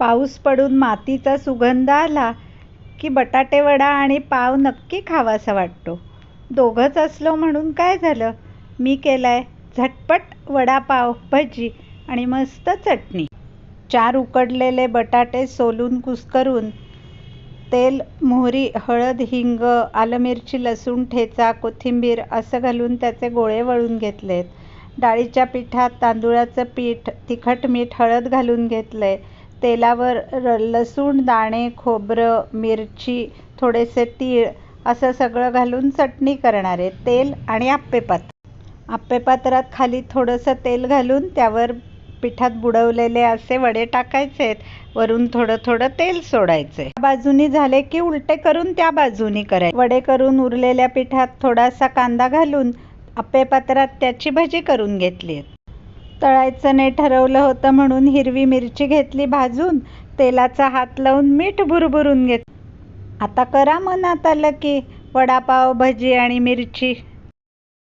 पाऊस पडून मातीचा सुगंध आला की बटाटे वडा आणि पाव नक्की खावासा वाटतो. दोघंच असलो म्हणून काय झालं? मी केलाय झटपट वडापाव भजी आणि मस्त चटणी. चार उकडलेले बटाटे सोलून कुस्करून तेल मोहरी हळद हिंग आलं मिरची लसूण ठेचा कोथिंबीर असं घालून त्याचे गोळे वळून घेतलेत. डाळीच्या पिठात तांदूळाचं पीठ तिखट मीठ हळद घालून घेतलंय. तेलावर र लसूण दाणे खोबरं मिरची थोडेसे तीळ असं सगळं घालून चटणी करणार आहे. तेल आणि आप्पेपात्र आप्पेपात्रात खाली थोडंसं तेल घालून त्यावर पिठात बुडवलेले असे वडे टाकायचे आहेत. वरून थोडं थोडं तेल सोडायचं आहे बाजूनी झाले की उलटे करून त्या बाजूनी करायचे वडे करून उरलेल्या पिठात थोडासा कांदा घालून आप्पेपात्रात त्याची भजी करून घेतली आहेत. तळायचं नाही ठरवलं होतं म्हणून हिरवी मिरची घेतली भाजून तेलाचा हात लावून मीठ भुरभुरून घेत आता करा मनात आलं की वडापाव भजी आणि मिरची.